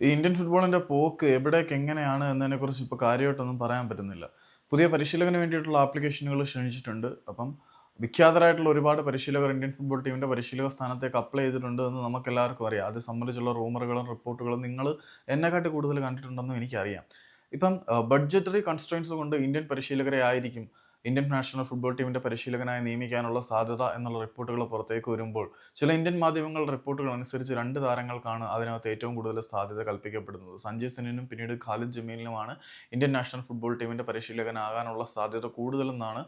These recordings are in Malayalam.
ഈ ഇന്ത്യൻ ഫുട്ബോളിന്റെ പോക്ക് എവിടേക്ക് എങ്ങനെയാണ് എന്നതിനെക്കുറിച്ച് ഇപ്പോൾ കാര്യമായിട്ടൊന്നും പറയാൻ പറ്റുന്നില്ല. പുതിയ പരിശീലകന് വേണ്ടിയിട്ടുള്ള ആപ്ലിക്കേഷനുകൾ ക്ഷണിച്ചിട്ടുണ്ട്. അപ്പം വിഖ്യാതരായിട്ടുള്ള ഒരുപാട് പരിശീലകർ ഇന്ത്യൻ ഫുട്ബോൾ ടീമിന്റെ പരിശീലക സ്ഥാനത്തേക്ക് അപ്ലൈ ചെയ്തിട്ടുണ്ട് എന്ന് നമുക്ക് എല്ലാവർക്കും അറിയാം. അത് സംബന്ധിച്ചുള്ള റൂമറുകളും റിപ്പോർട്ടുകളും നിങ്ങൾ എന്നെക്കാട്ട് കൂടുതൽ കണ്ടിട്ടുണ്ടെന്നും എനിക്കറിയാം. ഇപ്പം ബഡ്ജറ്ററി കൺസ്ട്രൻസ് കൊണ്ട് ഇന്ത്യൻ പരിശീലകരെ ആയിരിക്കും ഇന്ത്യൻ നാഷണൽ ഫുട്ബോൾ ടീമിന്റെ പരിശീലകനായി നിയമിക്കാനുള്ള സാധ്യത എന്നുള്ള റിപ്പോർട്ടുകൾ പുറത്തേക്ക് വരുമ്പോൾ ചില ഇന്ത്യൻ മാധ്യമങ്ങൾ റിപ്പോർട്ടുകൾ അനുസരിച്ച് രണ്ട് താരങ്ങൾക്കാണ് അതിനകത്ത് ഏറ്റവും കൂടുതൽ സാധ്യത കൽപ്പിക്കപ്പെടുന്നത്. സഞ്ജയ് സിനിനും പിന്നീട് ഖാലിദ് ജമീലിനുമാണ് ഇന്ത്യൻ നാഷണൽ ഫുട്ബോൾ ടീമിന്റെ പരിശീലകനാകാനുള്ള സാധ്യത കൂടുതലെന്നാണ്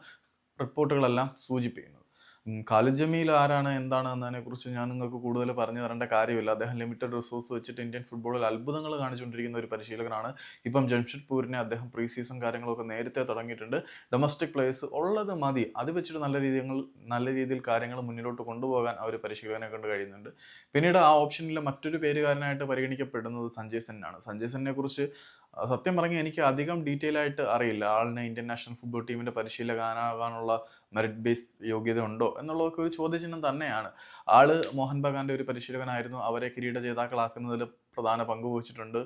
റിപ്പോർട്ടുകളെല്ലാം സൂചിപ്പിക്കുന്നത്. ഉം, ഖാലിദ് ജമീൽ ആരാണ് എന്താണ് എന്നതിനെ കുറിച്ച് ഞാൻ നിങ്ങൾക്ക് കൂടുതൽ പറഞ്ഞു തരേണ്ട കാര്യമില്ല. അദ്ദേഹം ലിമിറ്റഡ് റിസോഴ്സ് വെച്ചിട്ട് ഇന്ത്യൻ ഫുട്ബോളിൽ അത്ഭുതങ്ങൾ കാണിച്ചുകൊണ്ടിരിക്കുന്ന ഒരു പരിശീലകനാണ്. ഇപ്പം ജംഷഡ്പൂരിനെ അദ്ദേഹം പ്രീ സീസൺ കാര്യങ്ങളൊക്കെ നേരത്തെ തുടങ്ങിയിട്ടുണ്ട്. ഡൊമസ്റ്റിക് പ്ലേയേഴ്സ് ഉള്ളത് മതി. അത് വെച്ചിട്ട് നല്ല രീതികൾ നല്ല രീതിയിൽ കാര്യങ്ങൾ മുന്നിലോട്ട് കൊണ്ടുപോകാൻ ആ ഒരു പരിശീലകനെ കൊണ്ട് കഴിയുന്നുണ്ട്. പിന്നീട് ആ ഓപ്ഷനിലെ മറ്റൊരു പേരുകാരനായിട്ട് പരിഗണിക്കപ്പെടുന്നത് സഞ്ജയ് സെന്നാണ്. സഞ്ജയ് സെന്നിനെ കുറിച്ച് സത്യം പറഞ്ഞാൽ എനിക്ക് അധികം ഡീറ്റെയിൽ ആയിട്ട് അറിയില്ല. ആളിന് ഇന്ത്യൻ നാഷണൽ ഫുട്ബോൾ ടീമിന്റെ പരിശീലകനാകാനുള്ള മെറിറ്റ് ബേസ് യോഗ്യത ഉണ്ടോ എന്നുള്ളതൊക്കെ ഒരു ചോദ്യചിഹ്നം തന്നെയാണ്. ആൾ മോഹൻ ബഗാന്റെ ഒരു പരിശീലകനായിരുന്നു. അവരെ കിരീട ജേതാക്കളാക്കുന്നതിൽ പ്രധാന പങ്ക് വഹിച്ചിട്ടുണ്ട്.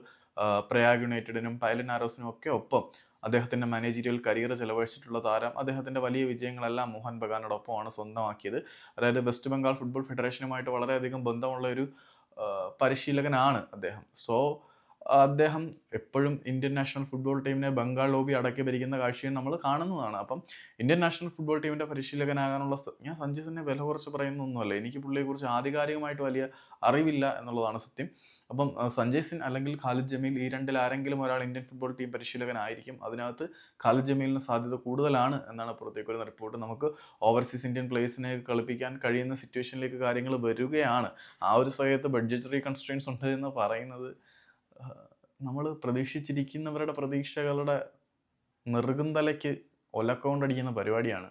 പ്രയാഗ് യുണൈറ്റഡിനും പൈലൻ ആരോസിനും ഒക്കെ ഒപ്പം അദ്ദേഹത്തിന്റെ മാനേജീരിയൽ കരിയർ ചെലവഴിച്ചിട്ടുള്ള താരം. അദ്ദേഹത്തിന്റെ വലിയ വിജയങ്ങളെല്ലാം മോഹൻ ബഗാനോടൊപ്പമാണ് സ്വന്തമാക്കിയത്. അതായത് വെസ്റ്റ് ബംഗാൾ ഫുട്ബോൾ ഫെഡറേഷനുമായിട്ട് വളരെയധികം ബന്ധമുള്ള ഒരു പരിശീലകനാണ് അദ്ദേഹം. സോ അദ്ദേഹം എപ്പോഴും ഇന്ത്യൻ നാഷണൽ ഫുട്ബോൾ ടീമിനെ ബംഗാൾ ലോബി അടക്കി ഭരിക്കുന്ന കാഴ്ചയും നമ്മൾ കാണുന്നതാണ്. അപ്പം ഇന്ത്യൻ നാഷണൽ ഫുട്ബോൾ ടീമിന്റെ പരിശീലകനാകാനുള്ള ഞാൻ സഞ്ജയ് സിനെ വില കുറച്ച് പറയുന്നൊന്നുമല്ല. എനിക്ക് പുള്ളിയെക്കുറിച്ച് ആധികാരികമായിട്ട് വലിയ അറിവില്ല എന്നുള്ളതാണ് സത്യം. അപ്പം സഞ്ജയ് സിൻ അല്ലെങ്കിൽ ഖാലിദ് ജമീൽ ഈ രണ്ടിൽ ആരെങ്കിലും ഒരാൾ ഇന്ത്യൻ ഫുട്ബോൾ ടീം പരിശീലകനായിരിക്കും അതിനകത്ത് ഖാലിദ് ജമീലിന് സാധ്യത കൂടുതലാണ് എന്നാണ് പുറത്തേക്ക് വരുന്ന റിപ്പോർട്ട്. നമുക്ക് ഓവർസീസ് ഇന്ത്യൻ പ്ലേയേഴ്സിനെ കളിപ്പിക്കാൻ കഴിയുന്ന സിറ്റുവേഷനിലേക്ക് കാര്യങ്ങൾ വരികയാണ്. ആ ഒരു സമയത്ത് ബഡ്ജറ്ററി കൺസ്ട്രെയിൻസ് ഉണ്ട് എന്ന് പറയുന്നത് നമ്മൾ പ്രതീക്ഷിച്ചിരിക്കുന്നവരുടെ പ്രതീക്ഷകളുടെ നെറുകുന്തലയ്ക്ക് ഒലക്കൗണ്ടടിക്കുന്ന പരിപാടിയാണ്